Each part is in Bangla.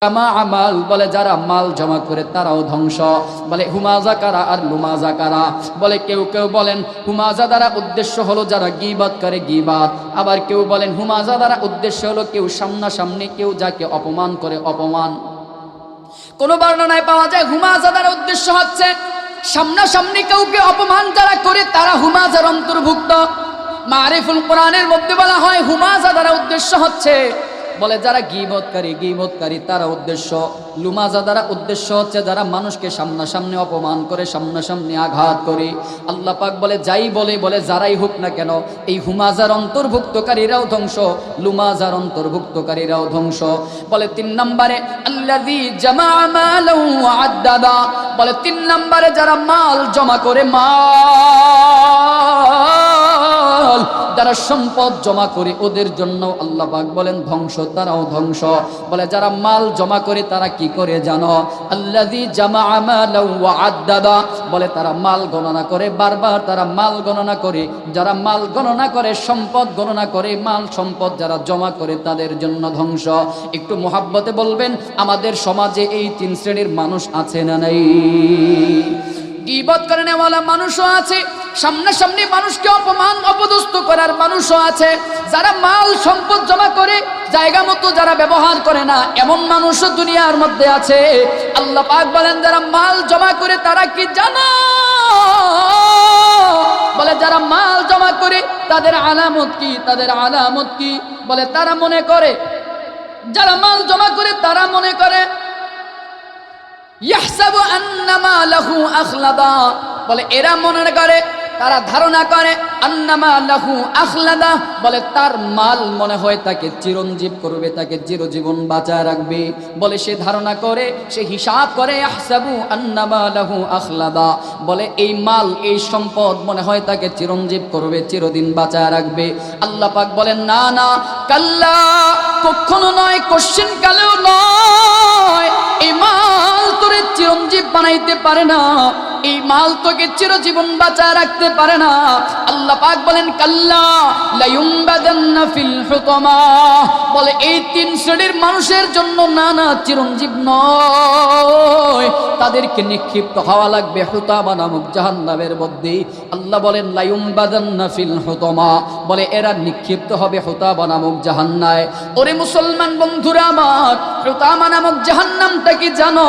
আমাল, বলে যারা মাল জমা করে তারাও ধ্বংস। বলে, হুমাজা কারা আর লুমাজা কারা? বলে, কেউ কেউ বলেন, হুমাজা দ্বারা উদ্দেশ্য হলো যারা গিবাদ করে গিবাদ আবার কেউ বলেন, হুমাজা দ্বারা উদ্দেশ্য হলো কেউ সামনাসামনি কেউ যাকে অপমান করে অপমান। কোন বর্ণনায় পাওয়া যায়, হুমাজা দ্বারা উদ্দেশ্য হচ্ছে, সামনাসামনি কাউকে অপমান যারা করে তারা হুমাজার অন্তর্ভুক্ত। মারিফুল কোরআনের মধ্যে বলা হয়, হুমাজা দ্বারা উদ্দেশ্য হচ্ছে বলে, যারা গিবতকারী গিবতকারী, তারা উদ্দেশ্য। লুমাজা দ্বারা উদ্দেশ্য হচ্ছে, যারা মানুষকে সামনাসামনি অপমান করে, সামনাসামনি আঘাত করে। আল্লাহ পাক বলে, যাই বলে বলে, যারাই হোক না কেন, এই হুমাজার অন্তর্ভুক্তকারীরাও ধ্বংস, লুমাজার অন্তর্ভুক্তকারীরাও ধ্বংস। বলে, তিন নম্বরে ওয়া বলে, তিন নম্বরে, যারা মাল জমা করে, মাল যারা সম্পদ জমা করে, ওদের জন্য আল্লাহ পাক বলেন, ধ্বংস, তারাও ধ্বংস। বলে, যারা মাল জমা করে, তারা কি করে জানো? আল্লাযী জামা আদ্দাদা। বলে, তারা মাল গণনা করে, বারবার তারা মাল গণনা করে। যারা মাল গণনা করে, সম্পদ গণনা করে, মাল সম্পদ যারা জমা করে, তাদের জন্য ধ্বংস। একটু মোহাব্বতে বলবেন, আমাদের সমাজে এই তিন শ্রেণির মানুষ আছে না নাই? গিবত করে নেওয়ালা মানুষও আছে, সামনাসামনি মানুষকে অপমান, অপদস্থ করার মানুষও আছে। যারা মাল, সম্পদ জমা করে, জায়গা মতো যারা ব্যবহার করে না, এমন মানুষও দুনিয়ার মধ্যে আছে। আল্লাহ পাক বলেন, যারা মাল জমা করে, তারা কি জানা? বলে, যারা মাল জমা করে, তাদের আলামত কি? তাদের আলামত কি? বলে, তারা মনে করে, যারা মাল জমা করে, তারা মনে করে বলে, এরা মনে করে, তারা ধারণা করে আন্নামা লাহু আখলাদা। বলে, তার মাল মনে হয় তাকে চিরঞ্জীব করবে, তাকে চিরজীবন বাঁচায় রাখবে। বলে, সে ধারণা করে, সে হিসাব করে আহসাবু আন্নামা লাহু আখলাদা। বলে, এই মাল, এই সম্পদ মনে হয় তাকে চিরঞ্জীব করবে, চিরদিন বাঁচায় রাখবে। আল্লাহ পাক বলেন, না না, কাল্লা, কখনো নয় কোশ্চেন কালেও নয়। চিরঞ্জীব বানাইতে পারে না। এই মাল তোকে চিরজীবন বাঁচা রাখতে পারে না। আল্লাহ পাক বলেন, কাল্লা লায়ুমবাদান্না ফিল হুতমা বলে, এই তিন শ্রেণির মানুষের জন্য না না, চিরঞ্জীব নয়। তাদেরকে নিক্ষিপ্ত হওয়া লাগবে হুতামা নামক জাহান্নামের মধ্যে। আল্লাহ বলেন, লায়ুমবাদান্না ফিল হুতমা বলে, এরা নিক্ষিপ্ত হবে হুতামা নামক জাহান্নায়। ওরে মুসলমান বন্ধুরা আমার, হুতামা নামক জাহান্নামটা কি জানো?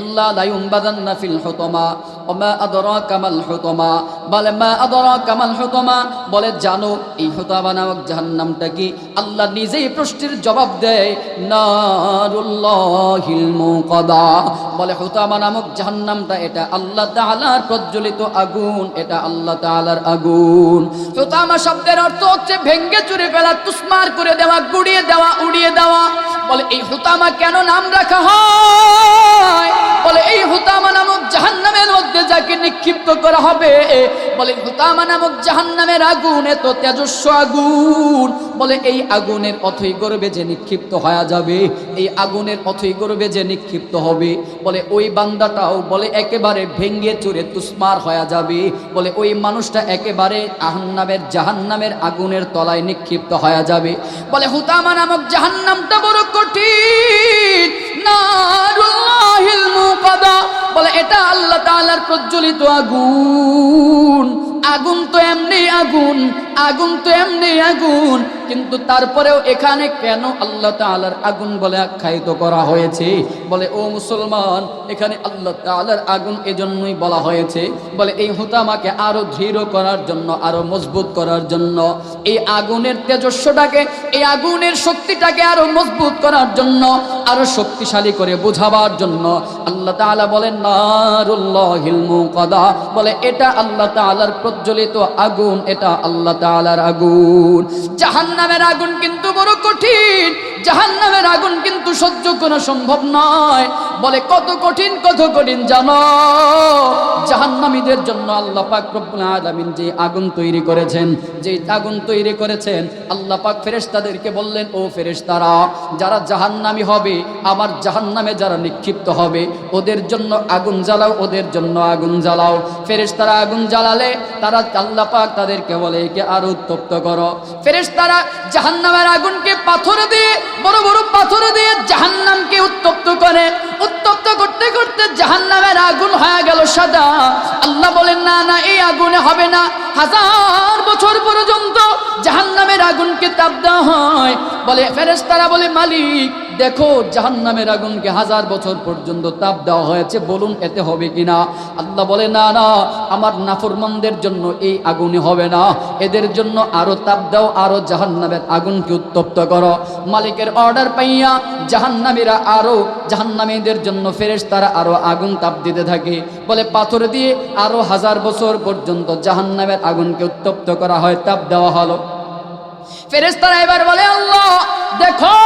আল্লাহ লা ইউমবাদান্না ফিল হুতমা ওমা আদরাকা মাল বলে, মা আদরাকা মাল হুতমা? বলে, জানো, এই হুতামা নামক জাহান্নামটা কি? আল্লাহ নিজেই প্রশ্নের জবাব দেয়, নারুল্লাহিল মুকাদা। বলে, হুতামা নামক জাহান্নামটা এটা আল্লাহ তাআলার প্রজ্বলিত আগুন, এটা আল্লাহ তাআলার আগুন। হুতামা শব্দের অর্থ হচ্ছে ভেঙ্গে চুরে ফেলা, তুসমার করে দেওয়া, গুড়িয়ে দেওয়া, উড়িয়ে দেওয়া। বলে, এই হুতামা কেন নাম রাখা হয়? বলে, এই হুতামা নামক জাহান্নামের মধ্যে যাকে নিক্ষিপ্ত করা হবে, বলে, হুতামা নামক জাহান্নামের আগুন, এত তেজস্ব আগুন। বলে, এই আগুনের অথই গর্বে যে নিক্ষিপ্ত হয়ে যাবে, এই আগুনের অথই গর্বে যে নিক্ষিপ্ত হবে। বলে, ওই বান্দাটাও, বলে, একেবারে ভেঙ্গে চুরে তুসমার হয়ে যাবে। বলে, ওই মানুষটা একেবারে আহান্নামের জাহান্নামের আগুনের তলায় নিক্ষিপ্ত হয়ে যাবে। বলে, হুতামা নামক জাহান্নামটা বড় কঠিন। মুকাদা বলে এটা আল্লাহ তাআলার প্রজ্বলিত আগুন। আগুন তো এমনি আগুন আগুন তো এমনি আগুন, কিন্তু তারপরেও এখানে কেন আল্লাহ তাআলার আগুন বলে আখ্যায়িত করা হয়েছে? বলে, ও মুসলমান, এখানে আল্লাহ তাআলার আগুন এজন্যই বলা হয়েছে। বলে, এই হুতামাকে আরও দৃঢ় করার জন্য, আরও মজবুত করার জন্য, এই আগুনের তেজস্বটাকে, এই আগুনের শক্তিটাকে আরও মজবুত করার জন্য, আরও শক্তিশালী করে বোঝাবার জন্য। আল্লাহ তাআলা বলেন বলে, এটা আল্লাহ তাআলার প্রজ্বলিত আগুন, এটা আল্লাহ তাআলার আগুন। জাহান জাহান্নামের আগুন কিন্তু বড় কঠিন, জাহান্নামের আগুন কিন্তু সহ্য করা সম্ভব নয়। বলে, কত কঠিন কত কঠিন জানো? জাহান্নামীদের জন্য আল্লাহ পাক রব্বুল আলামিন যে আগুন তৈরি করেছেন, যে আগুন তৈরি করেছেন, আল্লাহ পাক ফেরেশতাদেরকে বললেন, ও ফেরেশতারা, যারা জাহান্নামী হবে, আমার জাহান্নামে যারা নিক্ষিপ্ত হবে, ওদের জন্য আগুন জ্বালাও, ওদের জন্য আগুন জ্বালাও। ফেরেশতারা আগুন জ্বালালে তারা আল্লাহ পাক তাদেরকে বলে, একে আরও উত্তপ্ত করো। ফেরেশতারা জাহান্নামের আগুনকে পাথর দিয়ে, বড় বড় পাথর দিয়ে জাহান্নামকে উত্তপ্ত করে। জাহান্নামের আগুন হয়ে গেল সাদা। আল্লাহ বলেন, না না, এই আগুনে হবে না। হাজার বছর পর্যন্ত জাহান্নামের আগুনকে তাপ দেওয়া হয়। বলে, ফেরেশতারা বলে, মালিক, দেখো জাহান্নামের আগুনকে হাজার বছর পর্যন্ত তাপ দেওয়া হয়েছে, বলুন এতে হবে কিনা? আল্লাহ বলে, না না, আমার নাফরমানদের জন্য এই আগুনে হবে না। এদের জন্য আরও তাপ দাও, আরও জাহান্নামের আগুনকে উত্তপ্ত করো। মালিকের অর্ডার পাইয়া জাহান্নামীরা আরও জাহান্নামীদের জন্য ফেরেশ তারা আরও আগুন তাপ দিতে থাকে। বলে পাথর দিয়ে আরও হাজার বছর পর্যন্ত জাহান্নামের আগুনকে উত্তপ্ত করা হয়, তাপ দেওয়া হলো। এবার বলে, আল্লাহ, দেখো,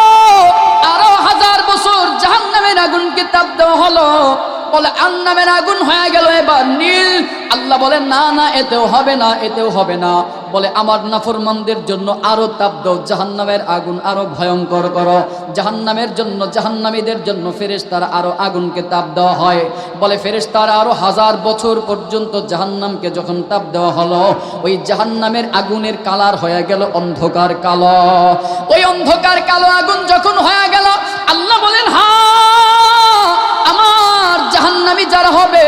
আরও হাজার বছর জাহান্নামের আগুনকে তাপ দেওয়া হলো। বলে আন্নামের আগুন হয়ে গেল এবার, নীল। আল্লাহ বলে, না না, এতেও হবে না, এতেও হবে না। বলে, আমার নাফরমানদের জন্য আরও তাপ দাও, জাহান্নামের আগুন আরও ভয়ঙ্কর করো। জাহান্নামের জন্য, জাহান্নামীদের জন্য ফেরেশতারা আরও আগুনকে তাপ দেওয়া হয়। বলে, ফেরেশতারা আরও হাজার বছর পর্যন্ত জাহান্নামকে যখন তাপ দেওয়া হলো, ওই জাহান্নামের আগুনের কালার হয়ে গেল অন্ধকার কালো। ওই অন্ধকার কালো আগুন যখন হয়ে গেল, আল্লাহ বলেন, হা যারা হবে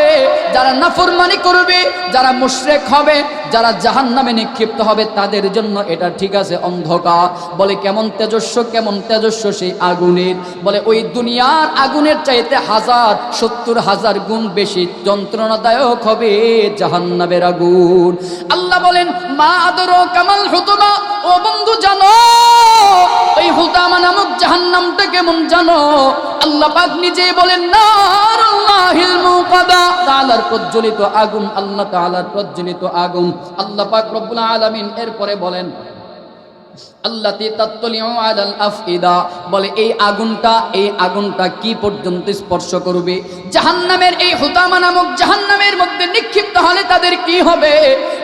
যারা নাফরমানি করবে যারা মুশরেক হবে যারা জাহান্নামে নিক্ষিপ্ত হবে, তাদের জন্য এটা ঠিক আছে, অন্ধকার। বলে কেমন তেজস্ব কেমন তেজস্ব সেই আগুনের। বলে ওই দুনিয়ার আগুনের চাইতে হাজার, সত্তর হাজার গুণ বেশি যন্ত্রণাদায়ক হবে জাহান্নামের আগুন। আল্লাহ বলেন, মা আদর কামাল হুতমা, ও বন্ধু জানো, ওই হুতামা নামক জাহান্নামটা কেমন জানো? আল্লাহ পাক নিজেই বলেন মুকাদা। তাআলার প্রজ্বলিত আগুন, আল্লাহ তাআলার প্রজ্বলিত আগুন। আল্লাহ পাক রব্বুল আলমিন এরপরে বলেন আল্লাতি বলে, এই আগুনটা এই আগুনটা কি পর্যন্ত স্পর্শ করবে? জাহান্নামের এই হুতামা নামক জাহান্নামের মধ্যে নিক্ষিপ্ত হলে তাদের কি হবে?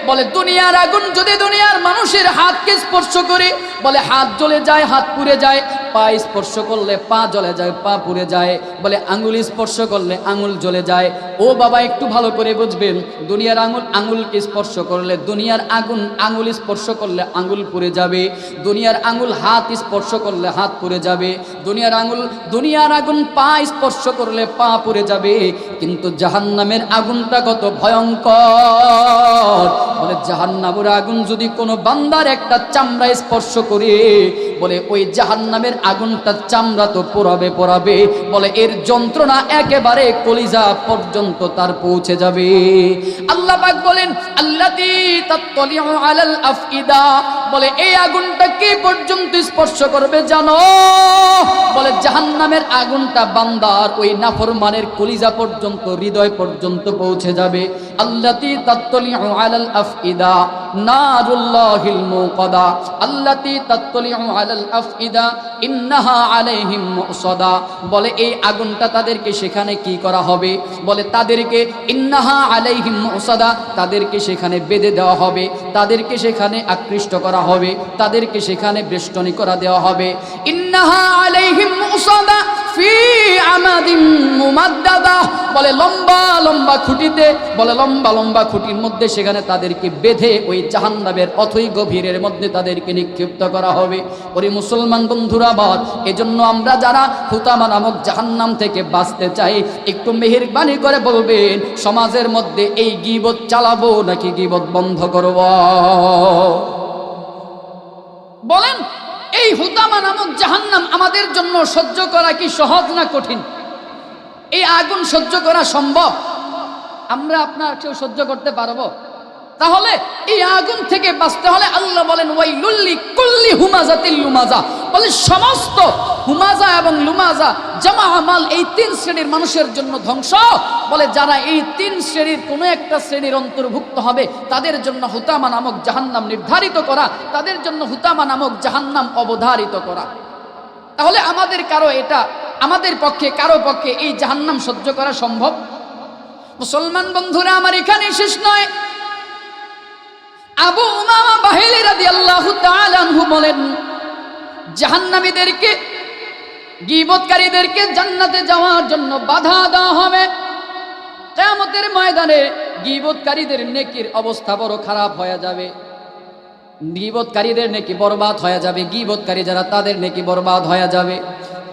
বলে, দুনিয়ার আগুন যদি দুনিয়ার মানুষের হাতকে স্পর্শ করে, বলে, হাত জ্বলে যায়, হাত পুড়ে যায়, পা স্পর্শ করলে পা জ্বলে যায়, পা পুড়ে যায়, বলে, আঙুল স্পর্শ করলে আঙুল জ্বলে যায়। ও বাবা, একটু ভালো করে বুঝবেন, দুনিয়ার আঙুল আঙুলকে স্পর্শ করলে, দুনিয়ার আগুন, আঙুল স্পর্শ করলে আঙুল পুড়ে যাবে। দুনিয়ার আঙুল হাত স্পর্শ করলে হাত পুড়ে যাবে। দুনিয়ার আঙুল, দুনিয়ার আগুন পা স্পর্শ করলে পা পুড়ে যাবে। কিন্তু জাহান্নামের আগুনটা কত ভয়ঙ্কর। বলে, জাহান্নামের আগুন যদি কোনো বান্দার একটা চামড়া স্পর্শ করে, বলে, ওই জাহান্নামের আগুনটা চামড়া তো পোড়াবে পোড়াবে। বলে, এর যন্ত্রণা একেবারে কলিজা পর্যন্ত তার পৌঁছে যাবে। আল্লাহ বলেন, আল্লাতি তাত্তলিউ আলাল আফইদা। বলে, এই আগুনটা কি পর্যন্ত স্পর্শ করবে জানো? বলে জাহান্নামের আগুনটা বান্দার ওই নাফরমানের কলিজা পর্যন্ত, হৃদয় পর্যন্ত পৌঁছে যাবে। আল্লাতি তাত্তলিউ আলাল আফইদা নারুল্লাহিল মুকাদা আল্লাতি তাত্তলিউ আলাল আফইদা ইন্নাহা আলাইহিম মুসাদা বলে, এই আগুনটা তাদেরকে সেখানে কি করা হবে? বলে, তাদেরকে ইন্নাহা আলাইহিম মুসাদা তাদেরকে সেখানে বেঁধে দেওয়া হবে। তাদেরকে সেখানে আকৃষ্ট করা হবে। তাদেরকে সেখানে বেষ্টনী করা দেওয়া হবে। ইন্নাহা বলে লম্বা লম্বা খুঁটিতে, বলে লম্বা লম্বা খুঁটির মধ্যে সেখানে তাদেরকে বেঁধে ওই জাহান্নাবের অথই গভীরের মধ্যে তাদেরকে নিক্ষিপ্ত করা হবে। ওরে মুসলমান বন্ধুরা বল এজন্য আমরা যারা হুতামা নামক জাহান্নাম থেকে বাঁচতে চাই, একটু মেহেরবানি করে বলবেন, সমাজের মধ্যে এই গিবত চালাবো নাকি গিবত বন্ধ করব? বলেন, এই হুতামা নামক জাহান্নাম আমাদের জন্য সহ্য করা কি সহজ না কঠিন? এই আগুন সহ্য করা সম্ভব? আমরা আপনার কেউ সহ্য করতে পারব? তাহলে এই আগুন থেকে বাঁচতে হলে আল্লাহ বলেন ওই লুল্লি কুল্লি হুমাজা তিল্লুমাজা বলে সমস্ত হুমাজা এবং লুমাজা, জামা আমাল এই তিন শ্রেণির মানুষের জন্য ধ্বংস। বলে যারা এই তিন শ্রেণির কোনো একটা শ্রেণির অন্তর্ভুক্ত হবে, তাদের জন্য হুতামা নামক জাহান্নাম নির্ধারিত করা, তাদের জন্য হুতামা নামক জাহান্নাম অবধারিত করা। তাহলে আমাদের কারও এটা, আমাদের পক্ষে, কারও পক্ষে এই জাহান্নাম সহ্য করা সম্ভব? মুসলমান বন্ধুরা, আমার এখানে শেষ নয়। আবু উমামা বাহিলি রাদিয়াল্লাহু তাআলা আনহু বলেন, জাহান্নামীদেরকে, গীবতকারীদেরকে জান্নাতে যাওয়ার জন্য বাধা দেওয়া হবে। কিয়ামতের ময়দানে গীবতকারীদের নেকির অবস্থা বড় খারাপ হয়ে যাবে। গিবতকারীদের নেকি বরবাদ হয়ে যাবে। গিবতকারী যারা, তাদের নেকি বরবাদ হয়ে যাবে।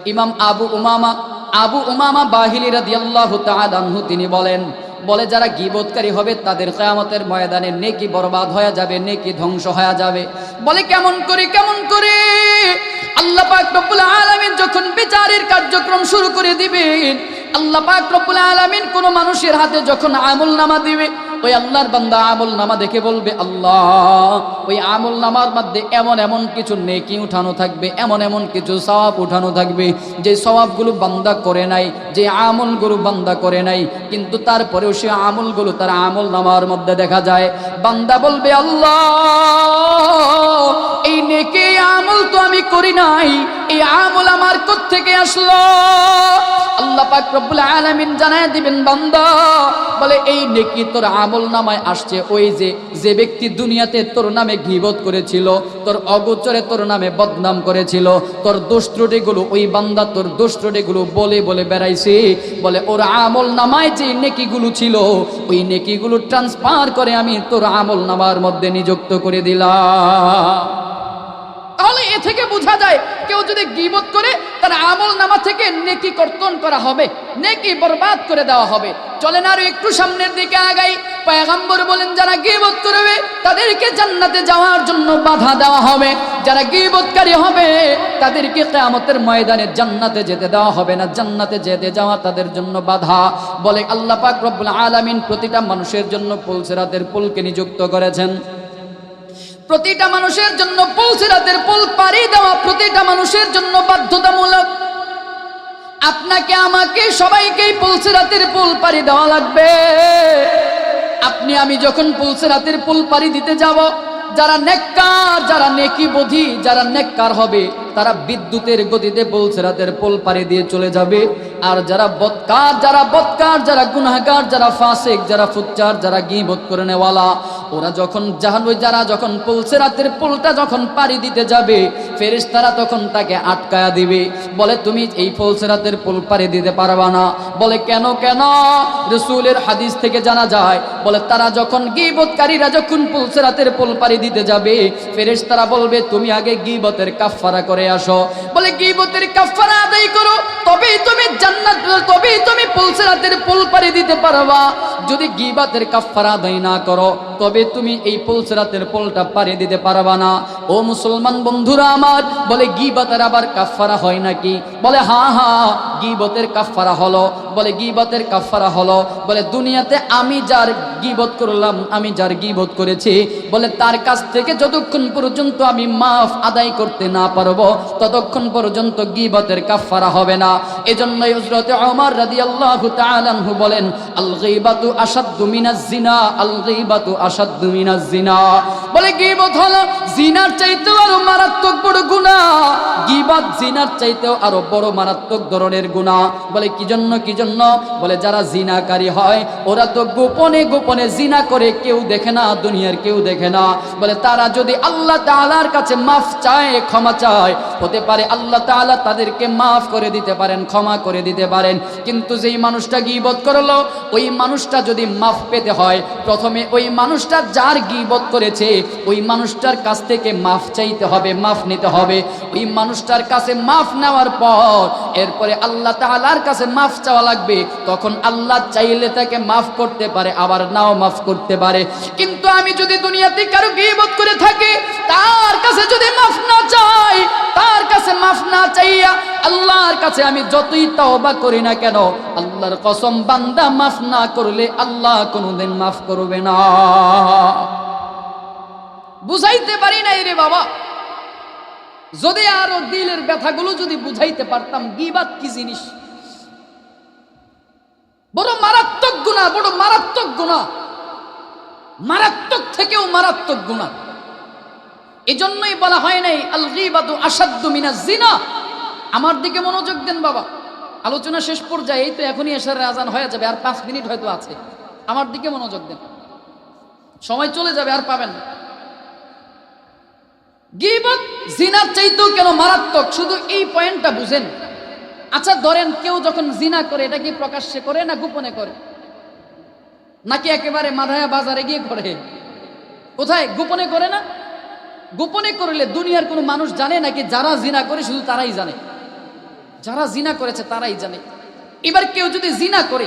ইমাম আবু উমামা আবু উমামা বাহিলি রাদিয়াল্লাহু তাআলা তিনি বলেন বলে যারা গিবোধকারী হবে তাদের কেয়ামতের ময়দানে নেকি বরবাদ হয়ে যাবে, নেকি ধ্বংস হয়ে যাবে। বলে কেমন করে কেমন করে? আল্লাহ পাক রব্বুল আলামিন যখন বিচারের কার্যক্রম শুরু করে দিবেন, আল্লাহ পাক রব্বুল আলামিন কোনো মানুষের হাতে যখন আমল নামা দিবে ওই আল্লাহর বান্দা আমল নামা দেখে বলবে, আল্লাহ, ওই আমল নামার মধ্যে এমন এমন কিছু নেকি উঠানো থাকবে, এমন এমন কিছু সওয়াব উঠানো থাকবে, যে সওয়াবগুলো বান্দা করে নাই, যে আমলগুলো বান্দা করে নাই, কিন্তু তারপরেও সে আমলগুলো তার আমল নামার মধ্যে দেখা যায়। বান্দা বলবে, আল্লাহ, এই নেকি আমল তো আমি করি নাই, এই আমল আমার থেকে আসলো? আল্লাহ পাক রব্বুল আলামিন জানায় দিবেন, বান্দা, বলে, এই নেকি তোর আমল নামায় আসছে। ওই যে যে ব্যক্তি দুনিয়াতে তোর নামে গিবত করেছিল, তোর অগোচরে তোর নামে বদনাম করেছিল, তোর দোষ ত্রুটিগুলো, ওই বান্দা তোর দোষ ত্রুটিগুলো বলে বলে বেড়াইছে। বলে, ওর আমল নামায় যে নেকিগুলো ছিল, ওই নেকিগুলো ট্রান্সফার করে আমি তোর আমল নামার মধ্যে নিযুক্ত করে দিলাম। তাহলে এ থেকে বোঝা যায় কেউ যদি গিবত করে, তার আমল নামা থেকে নেকি কর্তন করা হবে, নেকি বরবাদ করে দেওয়া হবে। চলেন আরও একটু সামনের দিকে আগাই। পয়গাম্বর বলেন, যারা গিবত করবে, তাদেরকে জান্নাতে যাওয়ার জন্য বাধা দেওয়া হবে। যারা গিবতকারী হবে, তাদেরকে কিয়ামতের ময়দানে জান্নাতে যেতে দেওয়া হবে না। জান্নাতে যেতে যাওয়া তাদের জন্য বাধা। বলে আল্লাহ পাক রব্বুল আলামিন প্রতিটা মানুষের জন্য পুলসেরাতের পুলকে নিযুক্ত করেছেন। প্রতিটা মানুষের জন্য পৌঁছেরাতের পোল পাড়ি দেওয়া প্রতিটা মানুষের জন্য বাধ্যতামূলক। আপনাকে, আমাকে, সবাইকেই পৌঁছেরাতের পোল পাড়ি দেওয়া লাগবে। আপনি, আমি যখন পৌঁছেরাতের পোল পাড়ি দিতে যাব, যারা নেককার, যারা নেকি বোধি, যারা নেককার হবে, তারা বিদ্যুতের গতিতে পৌঁছেরাতের পোল পাড়ি দিয়ে চলে যাবে। আর যারা বৎকার যারা বৎকার, যারা গুনাহগার, যারা ফাসেক, যারা ফুচ্চার যারা গিবত করে নেওয়ালা ওরা যখন জাহান ওই যারা যখন পৌঁছে রাতের পোলটা যখন পাড়ি দিতে যাবে ফেরেস তারা তখন তাকে আটকায়া দিবে। বলে, তুমি এই পৌঁছে রাতের পোল পাড়ি দিতে পারবা না। বলে, কেন কেন? রসুলের হাদিস থেকে জানা যায়, বলে, তারা যখন গিবতকারীরা যখন পৌঁছে রাতের পোল পাড়ি দিতে যাবে ফেরেস তারা বলবে, তুমি আগে গিবতের কাফফারা করে আসো। বলে, গিবতের কাফফারা আদায় করো, তবেই তুমি জান্নাত, তবেই তুমি পৌঁছে রাতের পোল পাড়ি দিতে পারবা। যদি গিবাতের কাফফারা আদায় না করো, তবে তুমি এই পৌঁছরাতের পোলটা পারে দিতে পারবা না। ও মুসলমান বন্ধুরা আমার, বলে, গিবাতের আবার কাফফারা হয় নাকি? বলে হ্যাঁ হ্যাঁ গিবতের কাফফারা হলো। বলে, গিবতের কাফফারা হলো। বলে, দুনিয়াতে আমি যার গিবত করলাম, আমি যার গিবত করেছি। বলে, তার কাছ থেকে যতক্ষণ পর্যন্ত আমি মাফ আদায় করতে না পারব, ততক্ষণ পর্যন্ত গিবতের কাফফারা হবে না। এজন্যই হযরতে ওমর রাদিয়াল্লাহু তাআলা বলেন আল গীবাতু আশাদ্দু মিনাজ জিনা আল গীবাতু গোপনে গোপনে জিনা করে, কেউ দেখে না, দুনিয়ার কেউ দেখে না। বলে, তারা যদি আল্লাহ কাছে মাফ চায়, ক্ষমা চায়, হতে পারে আল্লাহ তাআলা তাদেরকে মাফ করে দিতে পারেন, ক্ষমা করে দিতে পারেন। কিন্তু যেই মানুষটা গিবত করল, ওই মানুষটা যদি মাফ পেতে হয়, প্রথমে ওই মানুষটা যার গিবত করেছে, ওই মানুষটার কাছ থেকে মাফ চাইতে হবে, মাফ নিতে হবে। ওই মানুষটার কাছে মাফ নেওয়ার পর, এরপরে আল্লাহ তাআলার কাছে মাফ চাওয়া লাগবে। তখন আল্লাহ চাইলে তাকে মাফ করতে পারে, আবার নাও মাফ করতে পারে। কিন্তু আমি যদি দুনিয়াতে কারও গিবত করে থাকি, তার কাছে যদি মাফ না চাই, তার কাছে মাফ না চাইয়া আল্লাহর কাছে আমি যতই তওবা করি না কেন, আল্লাহর কসম বান্দা মাফ না করলে আল্লাহ কোনোদিন মাফ করবে না। বুঝাইতে পারি নাই রে বাবা। যদি আরও দিলের ব্যথাগুলো যদি বুঝাইতে পারতাম গিবাত কি জিনিস? বড় মারাত্মক গুণা, বড় মারাত্মক গুণা। মারাত্মক থেকেও মারাত্মক গুণা। এজন্যই বলা হয় নাই আল গিবাতু আসাদ্দু মিনাজ জিনা। আমার দিকে মনোযোগ দেন বাবা। আলোচনা শেষ পর্যায়ে এই তো এখনই এসার আজান হয়ে যাবে, আর পাঁচ মিনিট হয়তো আছে। আমার দিকে মনোযোগ দেন। সময় চলে যাবে, আর পাবেন গিবত, জিনার চাইতেও কেন মারাত্মক? শুধু এই পয়েন্টটা বুঝেন। আচ্ছা ধরেন কেউ যখন জিনা করে, এটা কি প্রকাশ্যে করে না গোপনে করে? নাকি একেবারে মাধায়া বাজারে গিয়ে করে? কোথায়? গোপনে করে না? গোপনে করলে দুনিয়ার কোনো মানুষ জানে নাকি যারা জিনা করে, শুধু তারাই জানে? যারা জিনা করেছে, তারাই জানে। এবার কেউ যদি জিনা করে,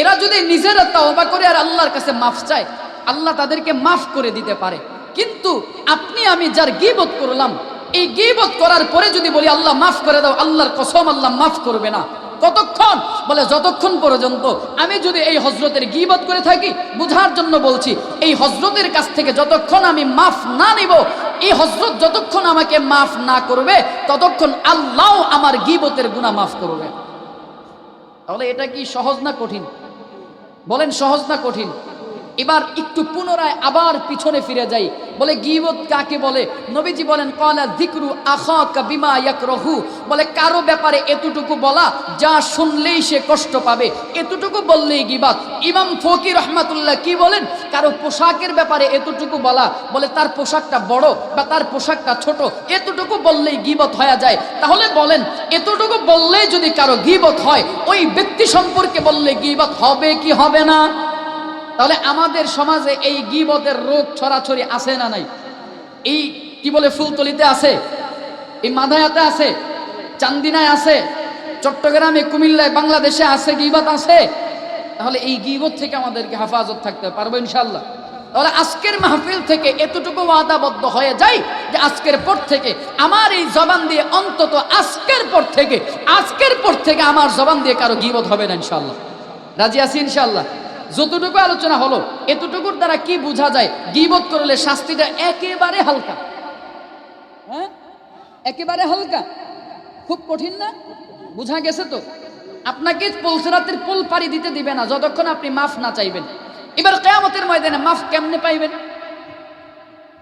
এরা যদি নিজেরা তাওবা করে আর আল্লাহর কাছে মাফ চায় আল্লাহ তাদেরকে মাফ করে দিতে পারে। কিন্তু আপনি, আমি যার গিবত করলাম, এই গিবত করার পরে যদি বলি, আল্লাহ মাফ করে দাও, আল্লাহর কসম, আল্লাহ মাফ করবে না। কতক্ষণ? বলে, যতক্ষণ পর্যন্ত আমি যদি এই হজরতের গিবত করে থাকি, বুঝার জন্য বলছি, এই হজরতের কাছ থেকে যতক্ষণ আমি মাফ না নিব, এই হজরত যতক্ষণ আমাকে মাফ না করবে, ততক্ষণ আল্লাহ আমার গিবতের গুণা মাফ করবে। তাহলে এটা কি সহজ না কঠিন? বলেন, সহজ না কঠিন? এবার একটু পুনরায় আবার পিছনে ফিরে যাই। বলে, গিবত কাকে বলে? নবীজি বলেন, কলা যিকরু আখাকা বিমা ইয়াকরাহু। বলে, কারও ব্যাপারে এতটুকু বলা যা শুনলেই সে কষ্ট পাবে। এতটুকু বললেই গিবাত। ইমাম ফকির রহমাতুল্লাহ কি বলেন? কারও পোশাকের ব্যাপারে এতটুকু বলা। বলে, তার পোশাকটা বড় বা তার পোশাকটা ছোট, এতটুকু বললেই গিবত হয়ে যায়। তাহলে বলেন, এতটুকু বললেই যদি কারও গিবত হয়, ওই ব্যক্তি সম্পর্কে বললে গিবত হবে কি হবে না? তাহলে আমাদের সমাজে এই গিবতের রোগ ছড়াছড়ি আছে না নাই? এই কি বলে ফুলতলিতে আছে? এই মাধায়াতে আছে? চান্দিনায় আছে? চট্টগ্রামে, কুমিল্লায়, বাংলাদেশে আছে, গিবত আছে? তাহলে এই গিবত থেকে আমাদেরকে হেফাজত থাকতে পারব ইনশাল্লাহ তাহলে আজকের মাহফিল থেকে এতটুকু ওয়াদাবদ্ধ হয়ে যায় যে আজকের পর থেকে আমার এই জবান দিয়ে অন্তত আজকের পর থেকে, আজকের পর থেকে আমার জবান দিয়ে কারও গিবত হবে না ইনশাল্লাহ রাজি আছি ইনশাল্লাহ যতটুকু আলোচনা হলো, এতটুকুর দ্বারা কি বোঝা যায়? গিবত করলে শাস্তিটা একেবারে হালকা। হ্যাঁ? একেবারে হালকা। খুব কঠিন না? বোঝা গেছে তো? আপনাকে পলসরাতের পোল পাড়ি দিতে দিবে না, যতক্ষণ আপনি মাফ না চাইবেন। এবার কেয়ামতের ময়দানে মাফ কেমনে পাইবেন?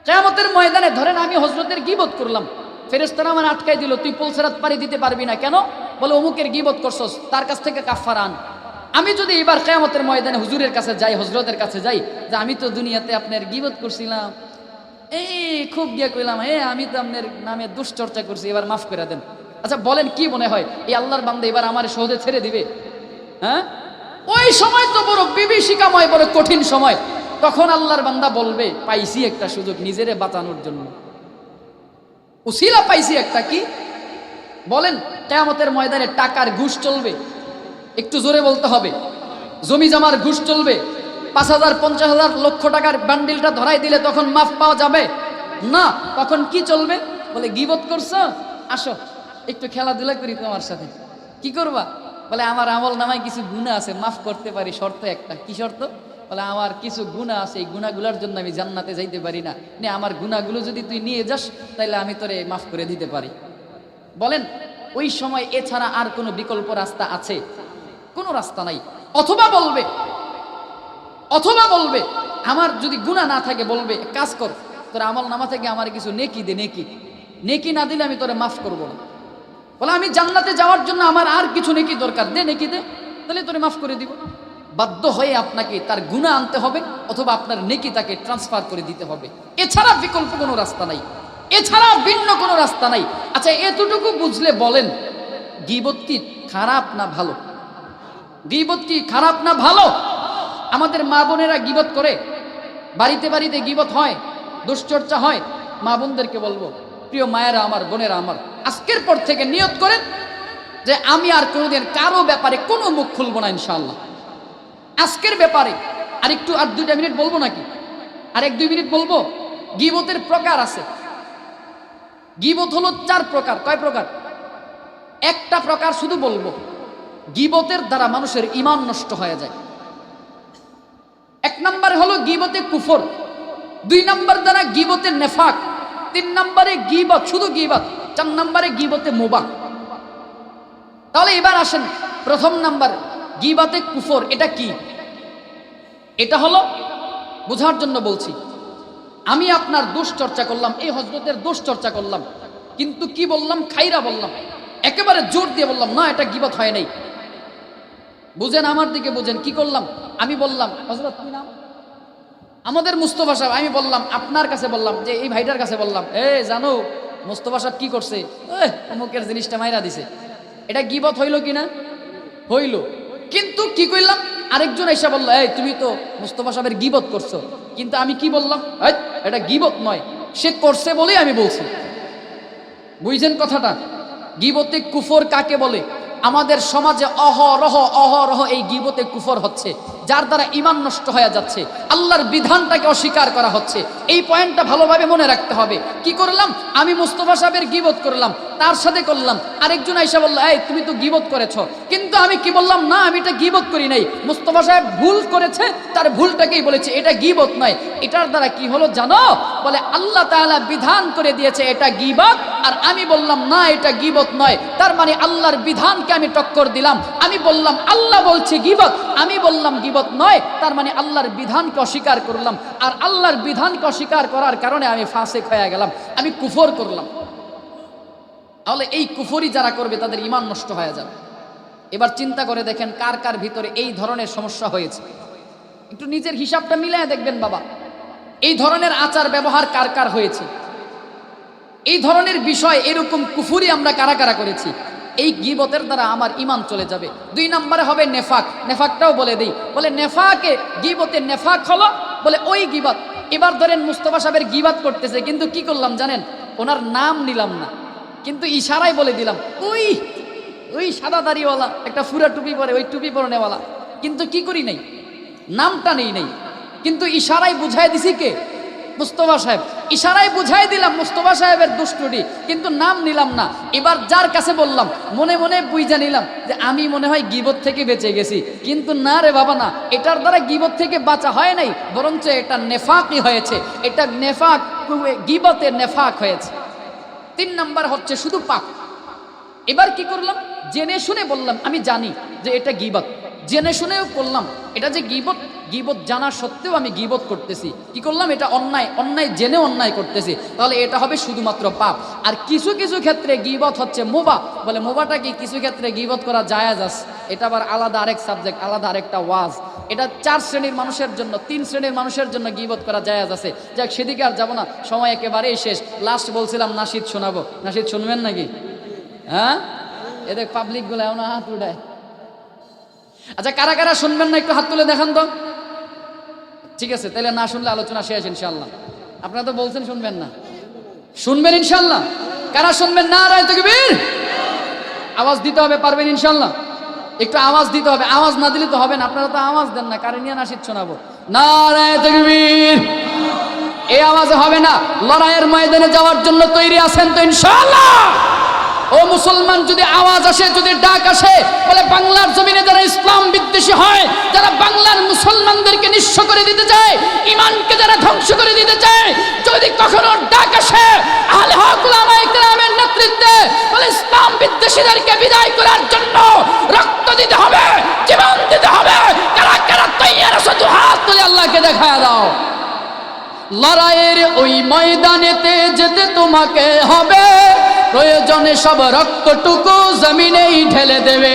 কেয়ামতের ময়দানে ধরেন আমি হজরতের গিবত করলাম। ফেরেস্তারা আমার আটকাই দিল, তুই পলসরাত পাড়ি দিতে পারবি না কেন? বলে, অমুকের গিবত করছস, তার কাছ থেকে কাফার আন। আমি যদি এবার কেয়ামতের ময়দানে হুজুরের কাছে যাই হজরতের কাছে যাই, যে আমি তো দুনিয়াতে আপনার গিবত করছিলাম এই খুব গিয়ে কইলাম হে আমি তো আপনার নামে দুশ্চর্চা করছি, এবার মাফ করে দেন। আচ্ছা বলেন কি মনে হয়, এই আল্লাহর বান্দা এবার আমার সহজে ছেড়ে দিবে? হ্যাঁ? ওই সময় তো বড় বিভীষিকাময়, বড় কঠিন সময়। তখন আল্লাহর বান্দা বলবে, পাইছি একটা সুযোগ নিজেরে বাঁচানোর জন্য। উসিলা পাইছি একটা কি? বলেন, কেয়ামতের ময়দানে টাকার ঘুষ চলবে। একটু জোরে বলতে হবে। জমি জমার ঘুষ চলবে। পাঁচ হাজার, পঞ্চাশ হাজার, লক্ষ টাকার বান্ডিলটা ধরাই দিলে তখন মাফ পাওয়া যাবে। না, তখন কি চলবে? বলে, গিবত করছ? আসো, একটু খেলাধুলা করি তোমার সাথে। কি করবা? বলে, আমার আমল নামায় কিছু গুণা আছে, মাফ করতে পারি, শর্ত একটা। কি শর্ত? বলে, আমার কিছু গুণা আছে, এই গুণাগুলোর জন্য আমি জান্নাতে যাইতে পারি না। নে, আমার গুণাগুলো যদি তুই নিয়ে যাস তাহলে আমি তোরে মাফ করে দিতে পারি। বলেন, ওই সময় এছাড়া আর কোনো বিকল্প রাস্তা আছে? কোনো রাস্তা নাই। অথবা বলবে অথবা বলবে, আমার যদি গুণা না থাকে বলবে কাজ কর, তোর আমল নামা থেকে আমার কিছু নেকি দে, নেকি। নেকি না দিলে আমি তোরে মাফ করব না। বলে, আমি জান্নাতে যাওয়ার জন্য আমার আর কিছু নেকি দরকার? দে, নেকি দে, তাহলে তোরে মাফ করে দিব। বাধ্য হয়ে আপনাকে তার গুণা আনতে হবে, অথবা আপনার নেকি তাকে ট্রান্সফার করে দিতে হবে। এছাড়া বিকল্প কোনো রাস্তা নাই। এছাড়া ভিন্ন কোনো রাস্তা নাই। আচ্ছা এতটুকু বুঝলে বলেন গিবত কি খারাপ না ভালো? গিবত কি খারাপ না ভালো? আমাদের মা বোনেরা গিবত করে। বাড়িতে বাড়িতে গিবত হয়, দুশ্চর্চা হয়। মা বোনদেরকে বলব, প্রিয় মায়েরা আমার, বোনেরা আমার, আজকের পর থেকে নিয়ত করেন যে আমি আর কোনোদিন কারও ব্যাপারে কোনো মুখ খুলবো না ইনশাল্লাহ আজকের ব্যাপারে আর একটু আর দুইটা মিনিট বলব নাকি? আর এক দুই মিনিট বলব, গিবতের প্রকার আছে। গিবত হলো চার প্রকার। কয় প্রকার? একটা প্রকার শুধু বলব। গিবতের দ্বারা মানুষের ইমান নষ্ট হয়ে যায়। এক নম্বর হলো গিবতে কুফর, দুই নম্বর দ্বারা গিবতের নেফাক, তিন নম্বরে গিবত, শুধু গিবত, চার নম্বরে গিবতে মোবা তাহলে এবার আসেন প্রথম নাম্বার, গিবাতে কুফর, এটা কি? এটা হলো, বোঝার জন্য বলছি, আমি আপনার দোষ চর্চা করলাম, এই হজরতের দোষ চর্চা করলাম, কিন্তু কি বললাম? খাইরা বললাম, একেবারে জোর দিয়ে বললাম, না, এটা গিবত হয় নাই। বুঝেন আমার দিকে বুঝেন, কি করলাম? আমি বললাম হজরত নাম আমাদের মুস্তফা সাহেব, আমি বললাম, আপনার কাছে বললাম, যে এই ভাইটার কাছে বললাম, এ, জানো, মুস্তফা সাহেব কি করছে? অমুকের জিনিসটা মাইরা দিছে। এটা গিবত হইল কি না? হইল। কিন্তু কি করলাম আরেকজন এসে বলল, এই, তুমি তো মুস্তফা সাহেবের গিবত করছ। কিন্তু আমি কি বললাম? এটা গিবত নয়, সে করছে বলেই আমি বলছি। বুঝছেন কথাটা? গিবতে কুফর কাকে বলে? আমাদের সমাজে অহরহ অহরহ এই গিবতে কুফর হচ্ছে, যার দ্বারা ইমান নষ্ট হয়ে যাচ্ছে, আল্লাহর বিধানটাকে অস্বীকার করা হচ্ছে। এই পয়েন্টটা ভালোভাবে মনে রাখতে হবে। কি করলাম? আমি মুস্তফা সাহেবের গিবত করলাম, তার সাথে করলাম। আরেকজন আইসা বলল, এই, তুমি তো গিবত করেছ। কিন্তু আমি কি বললাম? না, আমি এটা গিবত করি নাই। মুস্তফা সাহেব ভুল করেছে, তার ভুলটাকেই বলেছে, এটা গিবত নয়। এটার দ্বারা কি হলো জানো? বলে, আল্লাহ তাআলা বিধান করে দিয়েছে, এটা গিবত। আর আমি বললাম, না, এটা গিবত নয়। তার মানে আল্লাহর বিধানকে আমি টক্কর দিলাম, আমি বললাম, আল্লাহ বলছে গিবত। আমি বললাম, গিবত নয়। তার মানে আল্লাহর বিধানকে অস্বীকার করলাম। আর আল্লাহর বিধানকে অস্বীকার করার কারণে আমি ফাঁসে হয়ে গেলাম, আমি কুফর করলাম। তাহলে এই কুফরি যারা করবে, তাদের ইমান নষ্ট হয়ে যাবে। এবার চিন্তা করে দেখেন, কার কার ভিতরে এই ধরনের সমস্যা হয়েছে। একটু নিজের হিসাবটা মিলিয়ে দেখবেন, বাবা। এই ধরনের আচার ব্যবহার কার কার হয়েছে? এই ধরনের বিষয়, এরকম কুফুরি আমরা কারা কারা করেছি? এই গিবতের দ্বারা আমার ইমান চলে যাবে। দুই নম্বরে হবে নেফাক। নেফাকটাও বলে দিই। বলে, নেফাকে গিবতের নেফাক হলো, বলে, ওই গিবত। এবার ধরেন মুস্তফা সাহেবের গিবাত করতেছে, কিন্তু কি করলাম জানেন? ওনার নাম নিলাম না। কিন্তু ইশারায় বলে দিলাম, ওই ওই সাদা দাড়িওয়ালা, একটা ফুরা টুপি পরে, ওই টুপি পরনেওয়ালা কিন্তু কি করি নাই? নামটা নেই নেই। কিন্তু ইশারায় বুঝাই দিছি কে? মুস্তফা সাহেব। ইশারায় বুঝাই দিলাম মুস্তফা সাহেবের দুষ্টুটি কিন্তু নাম নিলাম না। এবার যার কাছে বললাম, মনে মনে বুঝা নিলাম যে আমি মনে হয় গিবত থেকে বেঁচে গেছি। কিন্তু না রে বাবা না, এটার দ্বারা গিবত থেকে বাঁচা হয় নাই, বরঞ্চ এটা নেফাকই হয়েছে। এটা নেফাক গিবতের নেফাক হয়েছে। তিন নাম্বার হচ্ছে শুধু পাপ। এবার কি করলাম? জেনে শুনে বললাম, আমি জানি যে এটা গিবত। জেনে শুনেও করলাম। এটা যে গিবত গিবত জানা সত্ত্বেও আমি গিবত করতেছি। কি করলাম? এটা অন্যায় অন্যায় জেনে অন্যায় করতেছি। তাহলে এটা হবে শুধুমাত্র পাপ। আর কিছু কিছু ক্ষেত্রে গিবত হচ্ছে মোবা। বলে মোবাটা কি? কিছু ক্ষেত্রে গিবত করা জায়াজ আছে। এটা আবার আলাদা আরেক সাবজেক্ট আলাদা আরেকটা ওয়াজ। এটা চার শ্রেণির মানুষের জন্য, তিন শ্রেণির মানুষের জন্য গিবত করা জায়াজ আছে। যাক, সেদিকে আর যাব না। সময় একেবারেই শেষ। লাস্ট বলছিলাম, নাসিদ শোনাবো। নাসিদ শুনবেন নাকি? হ্যাঁ? এদের পাবলিকগুলো এমন হাত উঠায়। আচ্ছা কারা কারা শুনবেন না, একটু হাত তুলে দেখান তো। ঠিক আছে তাহলে না শুনলে আলোচনা শেষ ইনশাল্লাহ আপনারা তো বলছেন শুনবেন না। শুনবেন ইনশাল্লাহ কারা শুনবেন না, রায় তকবীর? আওয়াজ দিতে হবে, পারবেন ইনশাল্লাহ একটু আওয়াজ দিতে হবে, আওয়াজ না দিলে তো হবে না, আপনারা তো আওয়াজ দেন না, কারে নিয়ে নাসিদ শোনাবো? না, রায় তকবীর। এই আওয়াজে হবে না, লড়াইয়ের ময়দানে যাওয়ার জন্য তৈরি আছেন তো ইনশাল্লাহ ও মুসলমান, যদি আওয়াজ আসে, যদি ডাক আসে, বলে বাংলার জমিনে যারা ইসলাম বিদ্বেষী হয়, যারা বাংলার মুসলমানদেরকে নিঃস্ব করে দিতে চায় ইমানকে যারা ধ্বংস করে দিতে চায়, যদি কখনো ডাক আসে, আহলে হক উলামায়ে নেতৃত্বে, বলে ইসলাম বিদ্বেষীদেরকে বিদায় করার জন্য রক্ত দিতে হবে, জীবন দিতে হবে, কারা কারা তৈয়ার আছে, দু হাত তুলে আল্লাহকে দেখায় দাও। লড়াইয়ের ওই ময়দানেতে যেতে তোমাকে হবে প্রয়োজনে সব রক্তটুকু জমিনেই ঢেলে দেবে।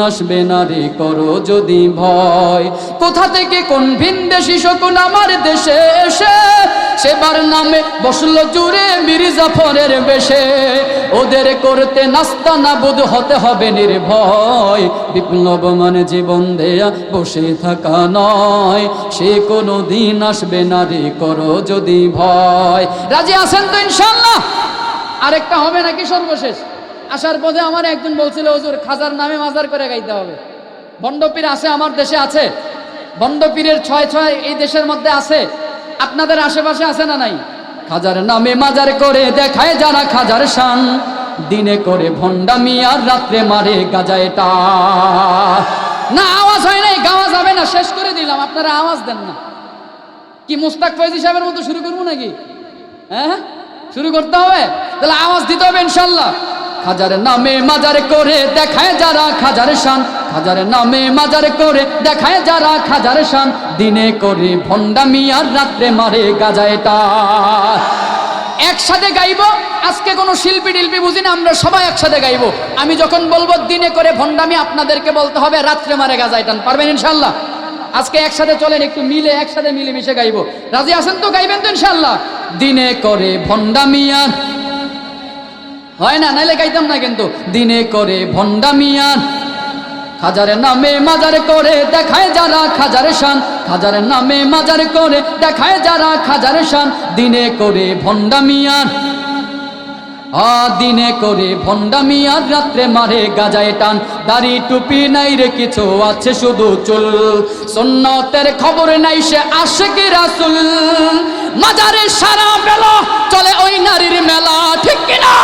আসবে না রে করো যদি ভয়। কোথা থেকে কোন ভিন দেশি শকুন আমার দেশে এসে? সেবার নামে বসল জুড়ে মির্জাফরের বেশে। ওদের করতে নাস্তা না বোধ হতে হবে নির্ভয়। বিপ্লব মানে জীবন দেয়া বসে থাকা নয়। সে কোনো দিন আসবে না রে করো যদি ভয়। রাজি আছেন তো ইনশাল্লাহ আরেকটা হবে নাকি সর্বশেষ? আসার পথে আমার একজন বলছিল, হুজুর, খাজার নামে মাজার করে গাইতে হবে। বন্ডপীর আছে আমার দেশে আছে। বন্ডপীরের ছয় ছয় এই দেশের মধ্যে আছে। আপনাদের আশেপাশে আছে না নাই? খাজার নামে মাজার করে দেখায় যারা খাজার শান। দিনে করে ভণ্ডামি আর রাত্রে মারে গাজায়টা না, আওয়াজ হয় নাই, গাওয়া যাবে না, শেষ করে দিলাম, আপনারা আওয়াজ দেন না। কি মুস্তাক ফৈজি সাহেবের মতো শুরু করব নাকি? হ্যাঁ? শুরু করতে হবে? তাহলে আওয়াজ দিতে হবে ইনশাল্লাহ। খাজার নামে মাজার করে দেখায় যারা খাজার শান। খাজার নামে মাজার করে দেখায় যারা খাজার শান। দিনে করে ভণ্ডামি আর রাত্রে মারে গাজায়টা একসাথে গাইব, আজকে কোনো শিল্পী টিল্পি বুঝি না, আমরা সবাই একসাথে গাইবো। আমি যখন বলব দিনে করে ভণ্ডামি, আপনাদেরকে বলতে হবে রাত্রে মারে গাজাইটান পারবেন ইনশাল্লাহ আজকে একসাথে চলেন, একটু মিলে, একসাথে মিলে মিশে গাইবো। রাজি আছেন তো? গাইবেন তো ইনশাল্লাহ দিনে করে ভণ্ডামি আর হয় না, নাইলে গাইতাম না কিন্তু। দিনে করে ভণ্ডামি আর খাজারের নামে মাজার করে, দেখায় যারা খাজার শান। খাজারের নামে মাজার করে, দেখায় যারা খাজারে শান। দিনে করে ভণ্ডামিয়ার আ, দিনে করে ভণ্ডামি আর রাত্রে মারে গাজায় টান। দাড়ি টুপি নাই রে কিছু আছে শুধু চুল। সন্ন্যতের খবর নাই সে আসে কি রাসুল। মাজারে সারা বেলা চলে ওই নারীর মেলা ঠিক কিনা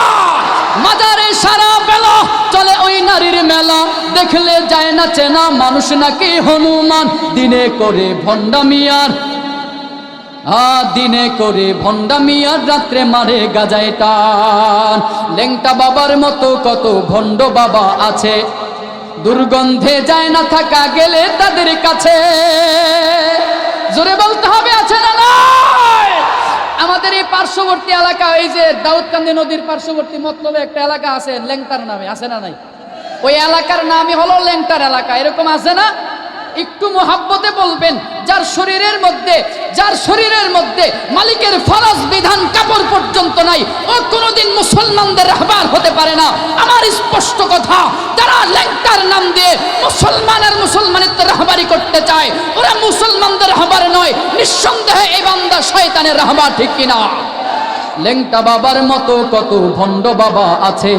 মাজারে সারা বেলা চলে ওই নারীর মেলা দেখলে যায় না চেনা মানুষ নাকি হনুমান। দিনে করে ভণ্ডামি আর দিনে করে ভণ্ডামি আর রাত্রে মারে গাজায় টান। লেংটা বাবার মতো কত ভণ্ড বাবা আছে। দুর্গন্ধে যায় না থাকা গেলে তাদের কাছে। জোরে বলতে হবে, আছে না আমাদের এই পার্শ্ববর্তী এলাকা, এই যে দাউদকান্দি নদীর পার্শ্ববর্তী মতলবে একটা এলাকা আছে, লেংটার নামে, আছে না নাই? ওই এলাকার নামই হলো লেংটার এলাকা। এরকম আছে না? একটু মোহাব্বতে বলবেন, যার শরীরের মধ্যে, যার শরীরের মধ্যে মালিকের ফরজ বিধান কাপড় পর্যন্ত নাই, ও কোনোদিন মুসলমানদের রাহবার হতে পারে না। আমার স্পষ্ট কথা, যারা লেংটার নাম দিয়ে মুসলমানের মুসলমানের রাহবারি করতে চায়, ওরা মুসলমানদের রাহবার নয়, নিঃসন্দেহে এই বান্দা শয়তানের রাহবার, ঠিক কিনা? লেংটা বাবার মতো কত ভণ্ড বাবা আছে।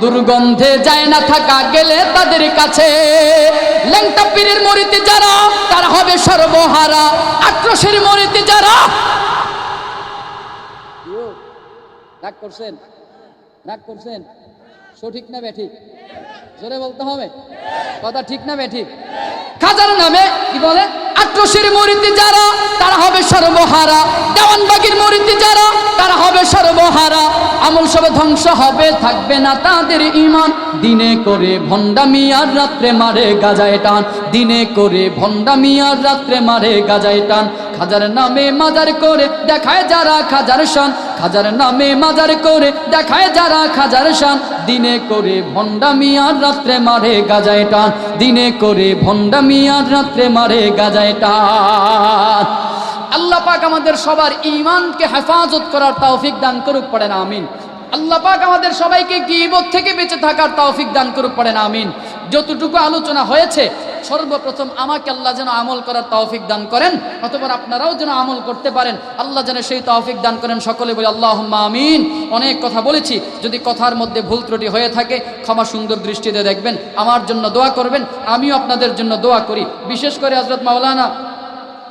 দুর্গন্ধে যায় না থাকা গেলে তাদের কাছে। লেংটা পীরের মরিতে যারা, তারা হবে সর্বহারা। আক্রোশের মরিতে যারা। রাগ করছেন? রাগ করছেন? সঠিক না ব্যাঠিক জোরে বলতে হবে? কথা ঠিক না ব্যাঠিক খাজার নামে কি বলে? আক্রোশের মরিতে যারা, তারা হবে সর্বহারা। দেওয়ানবাগির মরিতে যারা, তারা হবে সর্বহারা। আমল সবে ধ্বংস হবে, থাকবে না তাদের ইমান দিনে করে ভণ্ডামি আর রাত্রে মারে গাজায় টান। দিনে করে ভণ্ডামি আর রাত্রে মারে গাজায় টান। খাজার নামে মাজার করে দেখায় যারা খাজার শান। খাজার নামে মাজার করে দেখায় যারা খাজার শান। দিনে করে ভণ্ডামি আর রাত্রে মারে গাজায় টান। দিনে করে ভণ্ডামি আর রাত্রে মারে গাজায় টান। আল্লাহ পাক আমাদের সবার ইমানকে হেফাজত করার তৌফিক দান করুক, পড়েন, আমিন। আল্লাহ পাক আমাদের সবাইকে গিবত থেকে বেঁচে থাকার তৌফিক দান করুক, পড়েন, আমিন। যতটুকু আলোচনা হয়েছে সর্বপ্রথম আমাকে আল্লাহ যেন আমল করার তৌফিক দান করেন অথবা আপনারাও যেন আমল করতে পারেন। আল্লাহ যেন সেই তৌফিক দান করেন, সকলে বলে আল্লাহ আমিন। অনেক কথা বলেছি, যদি কথার মধ্যে ভুল ত্রুটি হয়ে থাকে, ক্ষমা সুন্দর দৃষ্টিতে দেখবেন, আমার জন্য দোয়া করবেন, আমিও আপনাদের জন্য দোয়া করি। বিশেষ করে হজরত মাওলানা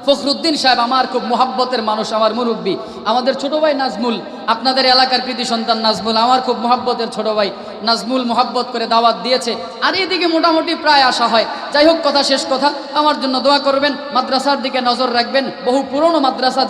ফখরুদ্দিন সাহেব আমার খুব মোহাব্বতের মানুষ, আমার মুরব্বী। আমাদের ছোট ভাই নাজমুল, আপনাদের এলাকার কৃতি সন্তান নাজমুল, আমার খুব মোহাব্বতের ছোট ভাই। নাজমুল মোহাব্বত করে দাওয়াত দিয়েছে। আর এদিকে মোটামুটি প্রায় আসা হয়। যাই হোক, কথা শেষ কথা। আমার জন্য দোয়া করবেন, মাদ্রাসার দিকে নজর রাখবেন। বহু পুরনো মাদ্রাসা